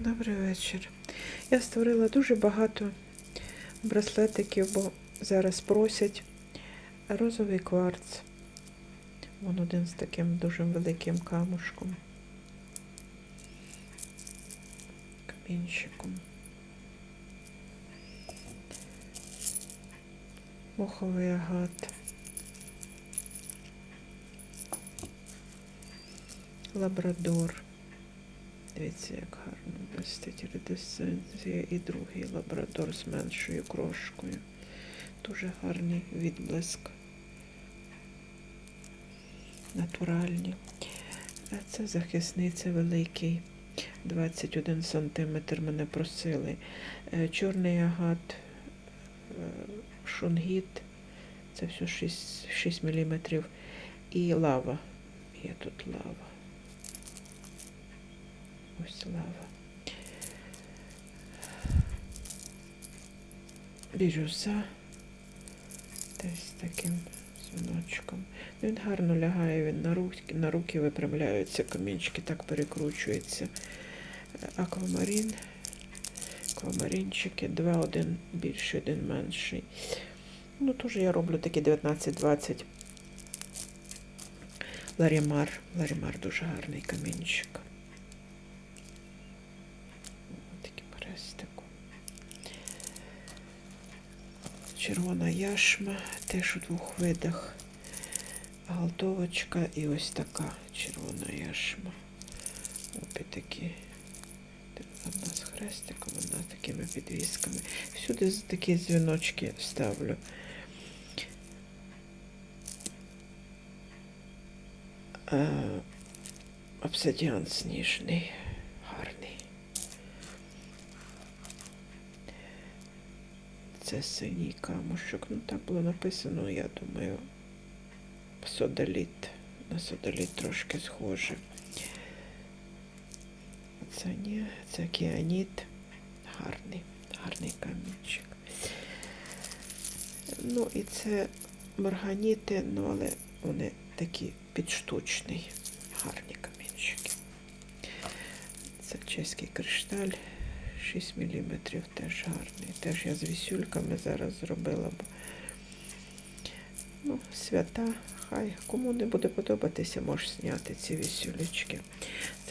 Добрий вечір. Я створила дуже багато браслетиків, бо зараз просять розовий кварц. Вон один з таким дуже великим камушком. Камінчиком. Моховий агат. Лабрадор. Дивіться, як гарно блистить редесценція і другий лабрадор з меншою крошкою. Дуже гарний відблиск. Натуральні. А це захисниця великий. 21 сантиметр мене просили. Е, Чорний агат, е, шунгіт, це все 6, 6 мм. І лава. Є тут лава. Ось лава. Бірюза. Десь таким дзвіночком. Він гарно лягає, він на руки, на руки випрямляються камінчики, так перекручується. Аквамарін. Аквамарінчики, два, один більший, один менший. Ну, теж я роблю такі 19-20. Ларімар. Ларімар дуже гарний камінчик. Такі перестику. Червона яшма, теж у двох видах. Галтовочка і ось така червона яшма. Обі такі. Одна з хрестиком, одна з такими підвісками. Всюди такі дзвіночки ставлю. Е, Обсидіан сніжний, гарний. Це синій камушок. Ну так було написано, я думаю, содоліт. На содоліт трошки схоже. Це ні, це кіаніт. Гарний, гарний камінчик. Ну і це марганіти, ну але вони такі підштучний. Гарні камінчики. Це чеський кришталь. 6 мм теж гарний. Теж я з вісюльками зараз зробила. Бо... Ну, свята, хай кому не буде подобатися, можеш зняти ці вісюлечки.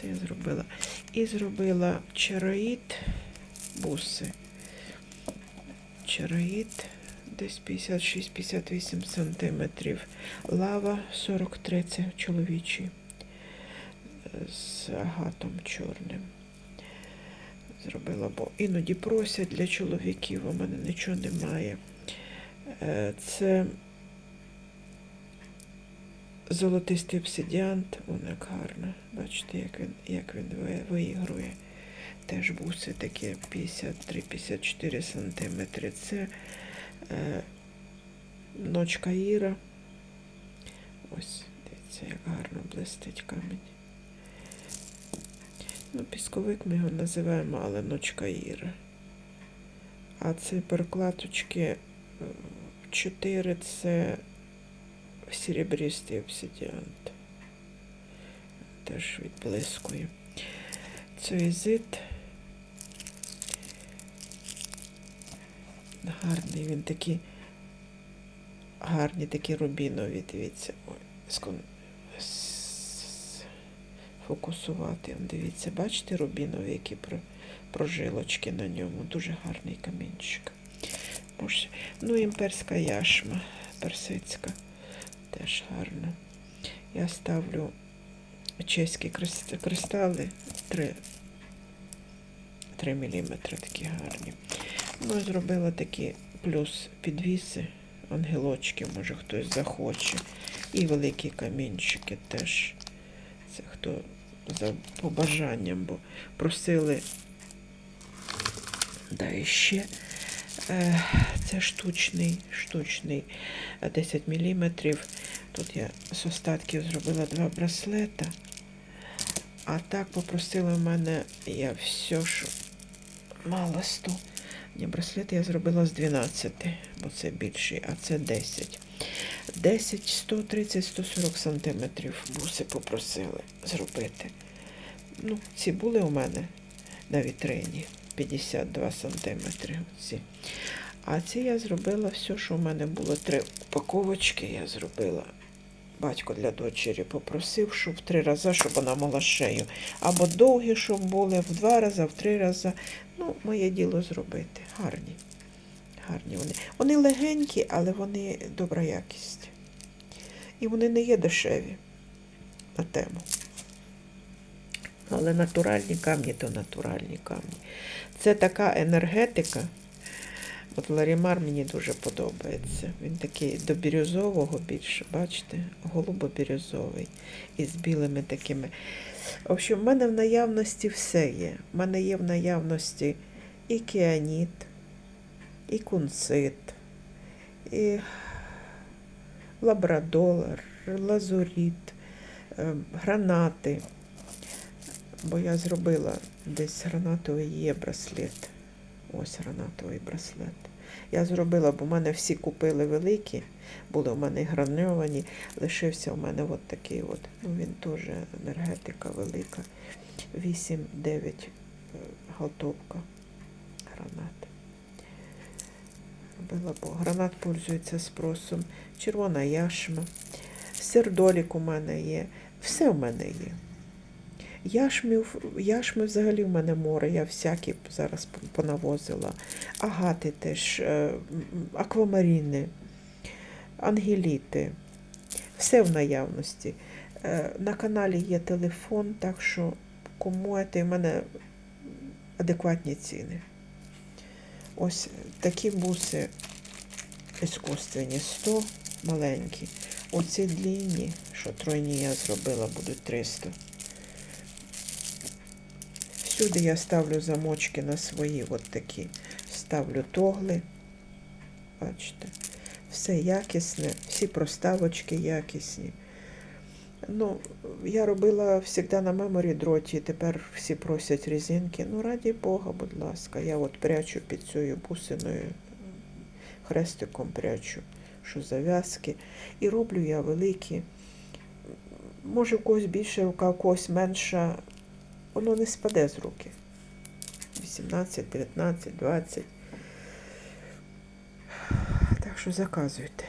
Це я зробила. І зробила чароїд буси. Чароїд десь 56-58 сантиметрів. Лава 43, це чоловічий. З агатом чорним. Зробила, бо іноді просять для чоловіків, у мене нічого немає. Е, Це золотистий обсидіант, як гарно. Бачите, як він, як він виігрує. Теж буси такі 53-54 сантиметри. Це е, ночка Іра. Ось, дивіться, як гарно блистить камінь. Ну, пісковик ми його називаємо, але ночка Іра. А це перекладочки 4 це серебристий обсидіант. Теж відблискує. Цуїзит. Гарний він такий. Гарні такі рубінові, дивіться. Ой, скон... фокусувати. Дивіться, бачите рубінові, які прожилочки на ньому. Дуже гарний камінчик. Ну, імперська яшма персидська. Теж гарно. Я ставлю чеські кристали 3, 3 мм такі гарні. Ну, зробила такі плюс підвіси, ангелочки, може хтось захоче. І великі камінчики теж. Це хто за побажанням, бо просили. Да, ще. Е, Це штучний, штучний е, 10 мм. Тут я з остатків зробила два браслета. А так попросили в мене я все, що мала 100. Ні, браслет я зробила з 12, бо це більший, а це 10. 10, 130, 140 сантиметрів буси попросили зробити. Ну, ці були у мене. на вітрині. 52 сантиметри. Оці. А ці я зробила все, що в мене було три упаковочки. Я зробила. Батько для дочері попросив, щоб в три рази, щоб вона мала шею. Або довгі, щоб були, в два рази, в три рази. Ну, моє діло зробити. Гарні. Гарні вони. Вони легенькі, але вони добра якість. І вони не є дешеві на тему. Але натуральні камні то натуральні камні. Це така енергетика. От Ларімар мені дуже подобається. Він такий до бірюзового більше, бачите, голубо-бірюзовий. І з білими такими. В общем, в мене в наявності все є. В мене є в наявності і кіаніт, і кунцит, і лабрадор, лазуріт, е, гранати. Бо я зробила десь гранатовий є браслет. Ось гранатовий браслет. Я зробила, бо в мене всі купили великі, були в мене граньовані, лишився у мене от такий от. Ну він теж енергетика велика. 8-9 е, галтовка гранат. Гранат пользується спросом. Червона яшма. Сердолік у мене є. Все в мене є. Яшмів, яшми взагалі в мене море, я всякі зараз понавозила. Агати теж, е, аквамаріни, ангеліти. Все в наявності. Е, На каналі є телефон, так що кому це в мене адекватні ціни. Ось такі буси іскусственні, 100 маленькі. Оці длінні, що тройні я зробила, будуть 300. Всюди я ставлю замочки на свої от такі. Ставлю тогли. Бачите, все якісне, всі проставочки якісні. Ну, я робила завжди на меморі дроті, тепер всі просять резинки. Ну, раді Бога, будь ласка, я от прячу під цією бусиною, хрестиком прячу, що зав'язки. І роблю я великі. Може, у когось більше рука, у когось менша. Воно не спаде з руки. 18, 19, 20. Так що заказуйте.